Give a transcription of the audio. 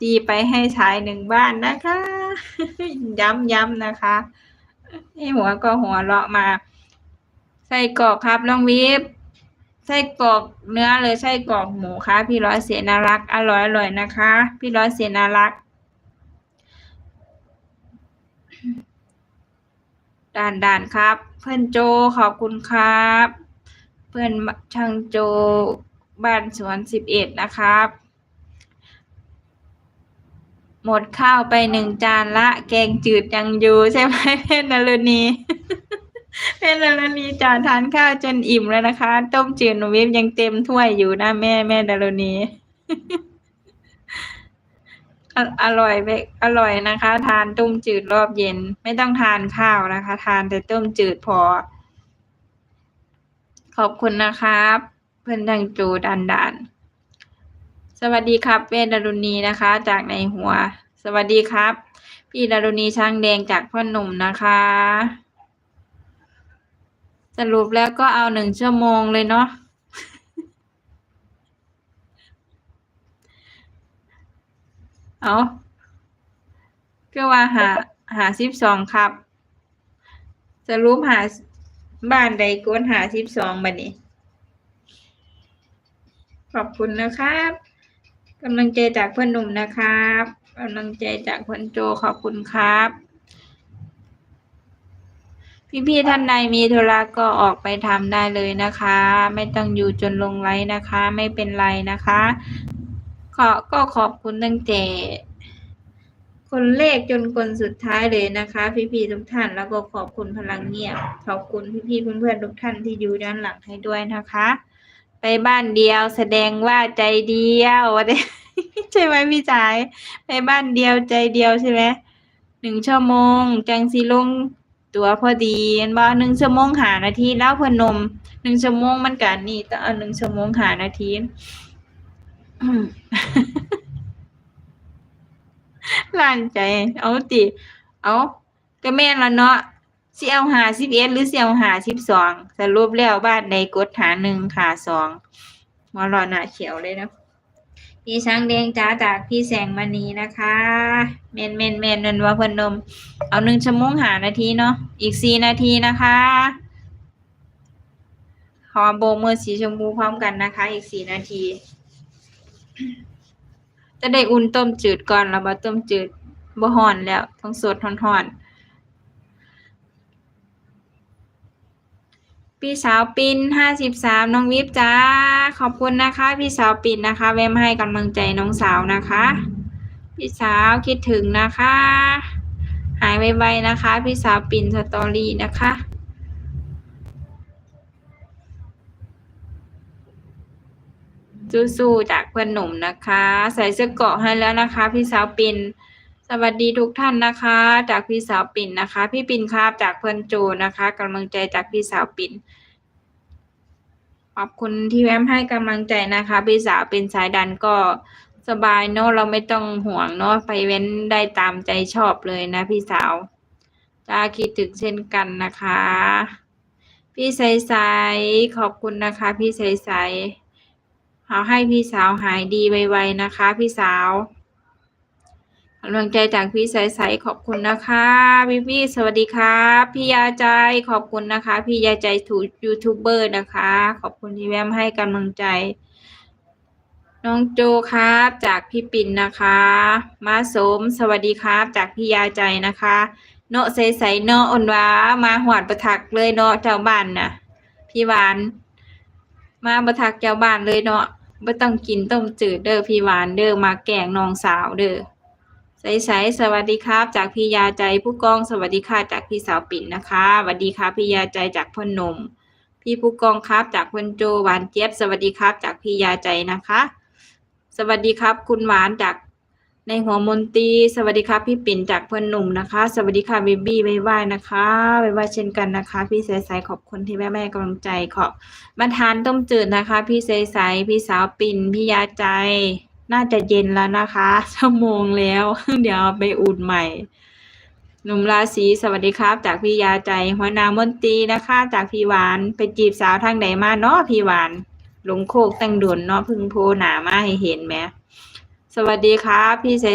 ตีไปให้ชายหนึ่งบ้านนะคะ ย้ำย้ำนะคะให้หัวก็หัวเราะมา ไส้กรอกครับน้องวิบไส้กรอกเนื้อเลยไส้กรอกหมูค่ะพี่ร้อยเสียนารัก อร่อยอร่อยนะคะ พี่ร้อยเสียนารัก ด่านด่านครับ เพื่อนโจขอบคุณครับ เพื่อนช่างโจบ้านสวนสิบเอ็ดนะครับ หมดข้าวไปหนึ่งจานละ แกงจืดยังอยู่ใช่ไหมเพชรนรณีเพชรนรณีจานทานข้าวจนอิ่มแล้วนะคะ ต้มจืดหนูวิบยังเต็มถ้วยอยู่นะแม่แม่ดารณีอร่อยไปอร่อยนะคะ ทานต้มจืดรอบเย็น ไม่ต้องทานข้าวนะคะ ทานแต่ต้มจืดพอ ขอบคุณนะครับ เพื่อนทางจูดันดาน สวัสดีครับเวดารุณีนะคะ จากในหัว สวัสดีครับ พี่ดารุณีช้างแดงจากพ่อหนุ่มนะคะ สรุปแล้วก็เอาหนึ่งชั่วโมงเลยเนาะเอาก็ว่าหาหาสิบสองครับ สรุปหาบ้านใดกวนหาสิบสองบัดนี้ขอบคุณนะครับ กำลังใจจากเพื่อนหนุ่มนะครับกำลังใจจากเพื่อนโจขอบคุณครับ พี่ๆท่านใดมีธุระก็ออกไปทำได้เลยนะคะ ไม่ต้องอยู่จนลงไลน์นะคะ ไม่เป็นไรนะคะขอก็ขอบคุณตั้งแต่คนเลขจนคนสุดท้ายเลยนะคะ พี่ๆทุกท่านแล้วก็ขอบคุณพลังเงียบขอบคุณพี่ๆเพื่อนๆทุกท่านที่อยู่ด้านหลังให้ด้วยนะคะ ไปบ้านเดียวแสดงว่าใจเดียวใช่ไหมพี่จ๋ายไปบ้านเดียวใจเดียวใช่ไหมหนึ่งชั่วโมง จังสีลงตัวพอดีเห็นบ่หนึ่งชั่วโมงหานาทีแล้วพนนมหนึ่งชั่วโมงมันกันนี่ต้องเอาหนึ่งชั่วโมงหานาทีล้านใจ เอาติ เอาก็แม่นละเนาะ สิเอาหาสิบเอ็ดหรือสิเอาหาสิบสองสรุปแล้วบ้านใดกดหาหนึ่งหาสองหัวเรอหน้าเขียวเลยนะพี่ช้างแดงจ้าจากพี่แสงมณีนะคะเมนเมนเมนนันว่าเพิ่นนม เอาหนึ่งชั่วโมงหานาทีเนาะอีกสี่นาทีนะคะขอโบมือสีชมพูพร้อมกันนะคะ อีกสี่นาที จะได้อุ่นต้มจืดก่อนแล้วบ่ต้มจืดบ่ฮ้อนแล้วต้องสดฮ้อนๆ พี่สาวปินห้าสิบสามน้องวิบจ้า ขอบคุณนะคะ พี่สาวปินนะคะ แวะมาให้กำลังใจน้องสาวนะคะ พี่สาวคิดถึงนะคะ หายไวๆนะคะ พี่สาวปินสตอรี่นะคะสู้ๆจากเพื่อนหนุ่มนะคะ ใส่เสื้อเกาะให้แล้วนะคะ พี่สาวปิน สวัสดีทุกท่านนะคะ จากพี่สาวปิ่นนะคะ พี่ปิ่นครับจากเพื่อนโจนะคะกำลังใจจากพี่สาวปิ่นขอบคุณที่แวมให้กำลังใจนะคะ พี่สาวเป็นสายดันก็สบายเนาะเราไม่ต้องห่วงเนาะไปเว้นได้ตามใจชอบเลยนะพี่สาวจ้าคิดถึงเช่นกันนะคะ พี่ใสใสขอบคุณนะคะ พี่ใสใสขอให้พี่สาวหายดีไวๆนะคะ พี่สาวำลังใจจากพี่ใสๆขอบคุณนะคะพี่พี่สวัสดีครับพี่ยาใจขอบคุณนะคะ พี่ยาใจถูยูทูบเบอร์นะคะ ขอบคุณที่แวมให้กำลังใจ น้องโจครับจากพี่ปิ่นนะคะ มาสมสวัสดีครับ จากพี่ยาใจนะคะ เนาะใสๆเนาะอ่อนหวามาหวดประทักเลยเนาะเจ้าบ้านน่ะ พี่หวาน มาประทักเจ้าบ้านเลยเนาะไม่ต้องกินต้มจืดเด้อพี่หวานเด้อมาแกงน้องสาวเด้อ ใสๆสวัสดีครับ จากพี่ยาใจผู้กองสวัสดีค่ะจากพี่สาวปิ่นนะคะสวัสดีครับพี่ยาใจจากพ่อหนมพี่ผู้กองครับ จากพ่นโจหวานเจี๊ยบสวัสดีครับ จากพี่ยาใจนะคะ สวัสดีครับ คุณหวานจากในหัวมนตีสวัสดีครับพี่ปิ่นจากเพื่อนหนุ่มนะคะ สวัสดีค่ะเบบี้บ๊ายบายนะคะบ๊ายบายเช่นกันนะคะ พี่ใสๆขอบคุณที่แม่แม่กำลังใจขอบมาทานต้มจืดนะคะ พี่ใสๆพี่สาวปิ่นพี่ยาใจ น่าจะเย็นแล้วนะคะ ชั่วโมงแล้ว เดี๋ยวไปอุ่นใหม่ หนุ่มราศีสวัสดีครับ จากพี่ยาใจหัวนามนตรีนะคะ จากพี่หวาน ไปจีบสาวทางไหนมาเนาะพี่หวานหลงโคกตั้งด่วนเนาะพึ่งโพหนามาให้เห็นไหมสสวัสดีครับพี่ใส